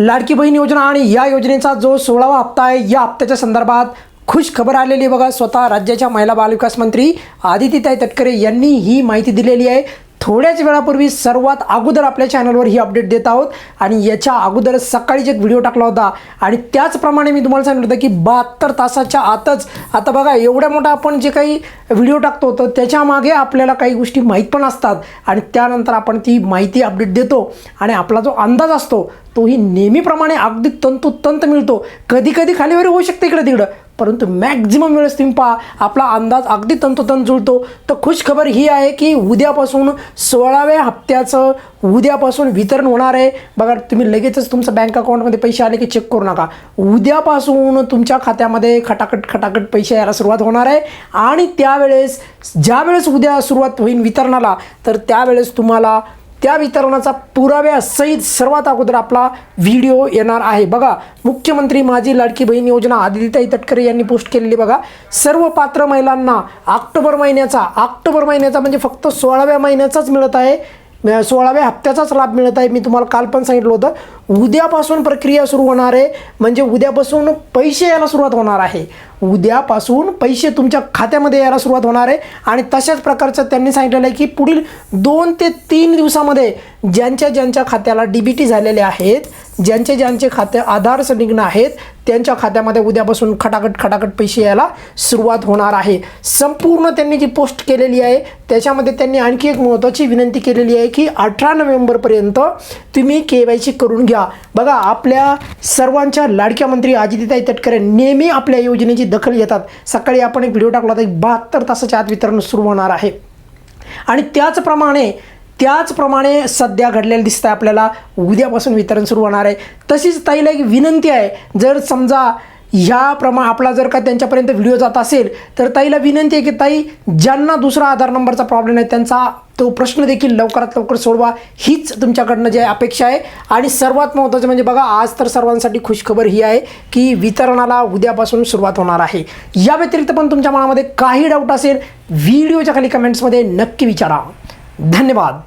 लाडकी बहीण योजना आणि या योजनेचा जो सोळावा हप्ता आहे या हप्त्याच्या संदर्भात खुश खबर आलेली आहे बघा. स्वतः राज्याच्या महिला बालविकास मंत्री आदितीताई तटकरे यांनी ही माहिती दिलेली आहे. थोड्याच वेळापूर्वी सर्वात अगोदर आपल्या चॅनलवर ही अपडेट देत आहोत आणि याच्या अगोदर सकाळीच एक व्हिडिओ टाकला होता आणि त्याचप्रमाणे मी तुम्हाला सांगितलं होतं की बहात्तर तासाच्या आतच आता बघा एवढ्या मोठा आपण जे काही व्हिडिओ टाकतो तर त्याच्यामागे आपल्याला काही गोष्टी माहीत पण असतात आणि त्यानंतर आपण ती माहिती अपडेट देतो आणि आपला जो अंदाज असतो तोही नेहमीप्रमाणे अगदी तंतोतंत मिळतो. कधी कधी खालीवर होऊ शकते इकडं तिकडं. परंतु मॅक्झिमम वेळेस तुम्ही पहा आपला अंदाज अगदी तंतोतंत जुळतो. तर खुश खबर ही आहे की उद्यापासून सोळाव्या हप्त्याचं उद्यापासून वितरण होणार आहे. बघा तुम्ही लगेचच तुमचं बँक अकाउंटमध्ये पैसे आले की चेक करू नका. उद्यापासून तुमच्या खात्यामध्ये खटाखट खटाखट पैसे यायला सुरुवात होणार आहे. आणि त्यावेळेस ज्यावेळेस उद्या सुरुवात होईल वितरणाला तर त्यावेळेस तुम्हाला त्या वितरणाचा पुराव्यासहित सर्वात अगोदर आपला व्हिडिओ येणार आहे. बघा मुख्यमंत्री माझी लाडकी बहीण योजना आदिताई तटकरे यांनी पोस्ट केलेली बघा. सर्व पात्र महिलांना ऑक्टोबर महिन्याचा ऑक्टोबर महिन्याचा म्हणजे फक्त सोळाव्या महिन्याचाच मिळत आहे. सोळाव्या हप्त्याचाच लाभ मिळत आहे. मी तुम्हाला काल पण सांगितलं होतं. उद्यापासून प्रक्रिया सुरू होणार आहे. म्हणजे उद्यापासून पैसे यायला सुरुवात होणार आहे. उद्यापासून पैसे तुमच्या खात्यामध्ये यायला सुरुवात होणार आहे. आणि तशाच प्रकारचं त्यांनी सांगितलेलं आहे की पुढील दोन ते तीन दिवसामध्ये ज्यांच्या ज्यांच्या खात्याला डी बी टी झालेले आहेत ज्यांचे ज्यांचे खाते आधार संलग्न आहेत त्यांच्या खात्यामध्ये उद्यापासून खटाखट खटाखट पैसे यायला सुरुवात होणार आहे. संपूर्ण त्यांनी जी पोस्ट केलेली आहे त्याच्यामध्ये त्यांनी आणखी एक महत्त्वाची विनंती केलेली आहे की अठरा नोव्हेंबरपर्यंत तुम्ही के वाय सी करून घ्या. बघा आपल्या सर्वांच्या लाडक्या मंत्री अजितीताई तटकरे नेहमी आपल्या योजनेची दखल घेतात. सकाळी आपण एक व्हिडिओ टाकला होता एक बहात्तर तासाच्या आत वितरण सुरू होणार आहे. आणि त्याचप्रमाणे त्याचप्रमाणे सध्या घडलेलं दिसतं आहे आपल्याला. उद्यापासून वितरण सुरू होणार आहे. तशीच ताईला एक विनंती आहे. जर समजा ह्या प्रमा आपला जर का त्यांच्यापर्यंत व्हिडिओ जात असेल तर ताईला विनंती आहे की ताई ज्यांना दुसरा आधार नंबरचा प्रॉब्लेम आहे त्यांचा तो प्रश्न देखील लवकरात लवकर सोडवा. हीच तुमच्याकडनं जे अपेक्षा आहे. आणि सर्वात महत्त्वाचं म्हणजे बघा आज तर सर्वांसाठी खुशखबर ही आहे की वितरणाला उद्यापासून सुरुवात होणार आहे. या व्यतिरिक्त पण तुमच्या मनामध्ये काही डाऊट असेल व्हिडिओच्या खाली कमेंट्समध्ये नक्की विचारा. धन्यवाद.